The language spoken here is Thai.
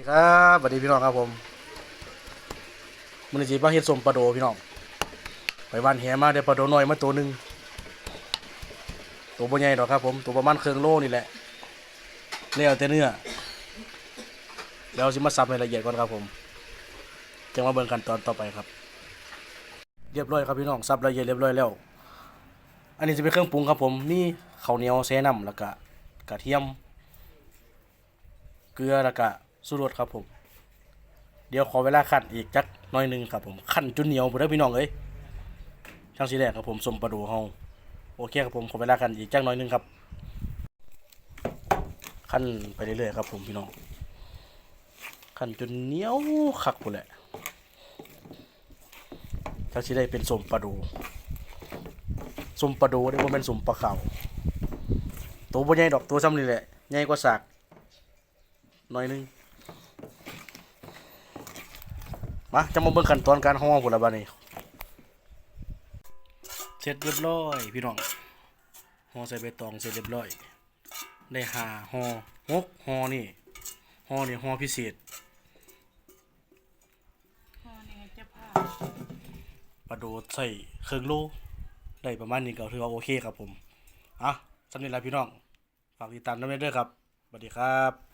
สวัสดีครับสวัสดีพี่น้องครับผมมันจีมาเฮ็ดสมปลาโดพี่น้อง ไปบ้านแหมาได้ปลาโดน้อยมาตัวหนึ่งตัวบ่ใหญ่ดอกครับผม ตัวประมาณเครึ่องโลนี่แหละแล้วแต่เนื้อเดี๋ยวสิมาสับในละเอียดก่อนครับผมจะมาเบิ่งขั้นตอนต่อไปครับ เรียบร้อยครับพี่น้องสับละเอียดเรียบร้อยแล้ว อันนี้จะเป็นเครื่องปรุงครับผมมีข้าวเหนียวแซ่น้ำแล้วก็กระเทียม เกลือแล้วก็ สูรสครับผม เดี๋ยวขอเวลาคั่นอีกจักน่อยหนึงครับผมคั่นจุนเหนียวบ่ได้อพี่น้องเอ้ยช่างสีแรกครับผมสมปลาดูเฮาโอเคครับผมขอเวลาคั่นอีกจักน่อยหนึงครับคั่นไปเรื่อยๆครับผมพี่น้องคั่นจนเหนียวคักพุ่นแหละช่างสีได้เป็นสมปลาดูสมปลาดูนี่บ่แม่นสมปลาขาตัวบ่ใหญ่ดอกตัวซ้ำนี่แหละใหญ่กว่าสากหน่อยหนึง มาจะมาเบิ่งขั้นตอนการห่อผลละบาดนี้เสร็จเรียบร้อย พี่น้องห่อใส่ใบตองเสร็จเรียบร้อย ได้หาห่อหกห่อนี่ห่อนี่ห่อพิเศษพอนี่จะผ่าปลาโดดใส่เครื่องโลได้ประมาณนี้ก็ถือว่าโอเคครับผมอะสำหรับพี่น้องฝากติดตามด้วยเด้อครับสวัสดีครับ